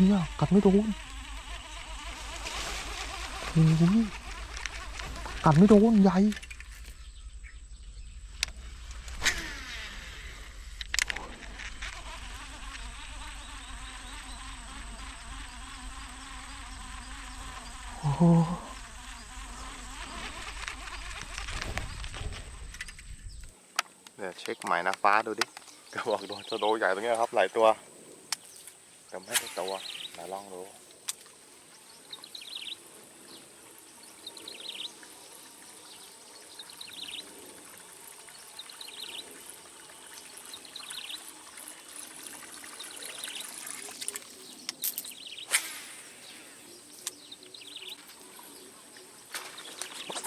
เนี่ยกัดไม่โดนโอ้โหกัดไม่โดนใหญ่โอ้โหเดี๋ยวเช็คหมายนะฟ้าดูดิกระบอกโดนจะโดใหญ่ตรงนี้ครับหลายตัวแต่ไม่ได้ตัว ไหนลองดู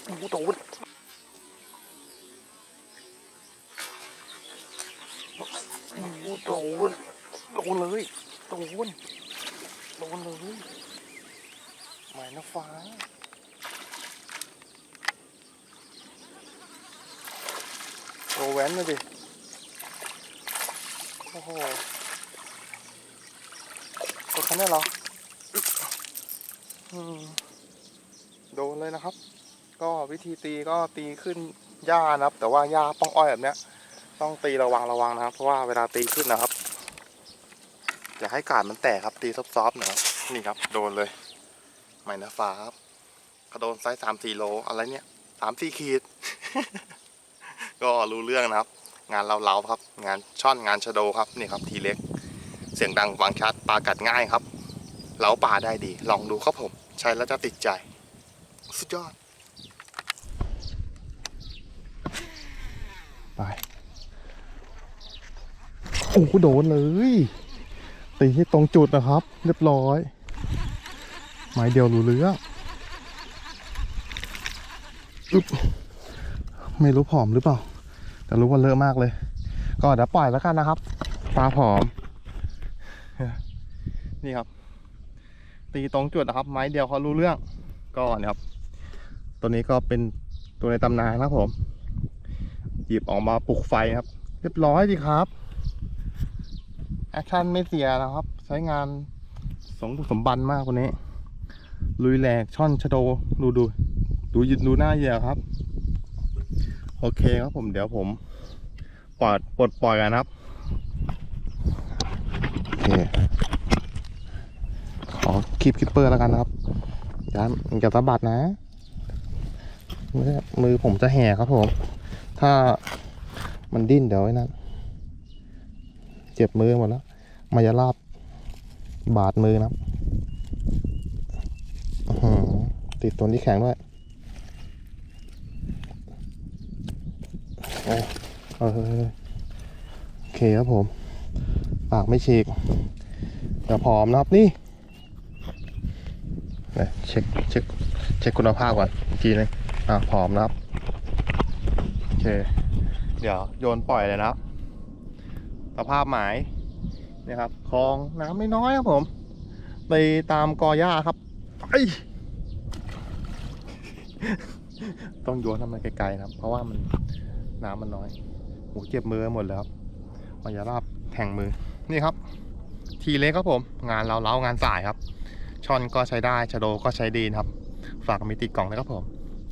โอ้โหโดนโอ้โหโดนโดนเลยโดน โดนเลยหมายน้ำฟ้าโอแว้นเลยดิ โอ้โหตัวคันนี้เหรออืมโดนเลยนะครับ ก็วิธีตีก็ตีขึ้นหญ้านะครับ แต่ว่าหญ้าป้องอ้อยแบบเนี้ย ต้องตีระวังระวังนะครับ เพราะว่าเวลาตีขึ้นนะครับ อย่าให้กาดมันแตกครับตีซอฟๆหน่อยครับนี่ครับ โดนเลยไม้นะฟ้าครับก็โดนไซส์สามสี่โลอะไรเนี่ยสามสี่ขีด ก็รู้เรื่องนะครับ งานเราๆครับ งานช่อนงานชะโดครับนี่ครับทีเล็ก เสียงดังฟังชัดปลากัดง่ายครับเล้าปลาได้ดี ลองดูครับผม ใช้แล้วจะติดใจ สุดยอด ไป โอ้โหโดนเลย ตีให้ตรงจุดนะครับ เรียบร้อยไม้เดียวรู้เรื่องอึบไม่รู้ผอมหรือเปล่า แต่รู้ว่าเลอะมากเลย ก็เดี๋ยวปล่อยแล้วกันนะครับ ปลาผอม นี่ครับ ตีตรงจุดนะครับ ไม้เดียวเขารู้เรื่อง ก็เนี่ยครับ ตัวนี้ก็เป็นตัวในตำนานนะผม หยิบออกมาปลุกไฟครับ เรียบร้อยดีครับ แอคชั่นไม่เสียนะครับ ใช้งานสมบุกสมบันมากคนนี้ ลุยแหลกช่อนชะโดดูดูดูยึดดูหน้าเหยื่อครับ โอเคครับผมเดี๋ยวผมปลดปลดปล่อยกันครับโอเคขอคลิปคิปเปอร์แล้วกันนะครับอย่าอย่าสะบัดนะมือผมจะแห่ครับผม ถ้ามันดิ้นเดี๋ยวไอ้นั้น เจ็บมือหมดแล้วมายาลาบบาดมือนะครับอื้อหือติดตัวที่แข็งด้วยโอ้เออโอเคครับผม ปากไม่ฉีกแต่ผอมนะครับนี่เดี๋ยเช็คเช็คเช็คคุณภาพก่อนอีกทีนึงอะผอมนะครับ โอเค เดี๋ยวโยนปล่อยเลยนะครับ สภาพหมายนี่ครับคลองน้ำไม่น้อยครับผม ไปตามกอหญ้าครับไปต้องโยนทำมันไกลๆนะครับ เพราะว่ามันน้ำมันน้อยโหเจ็บมือหมดแล้วครับมายาลาบแทงมือนี่ครับ ทีเล็กครับผม งานเราเล้างานสายครับช่อนก็ใช้ได้ชะโดก็ใช้ดีนะครับ ฝากมีติดกล่องนะครับผม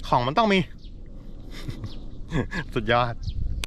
ของมันต้องมี สุดยอด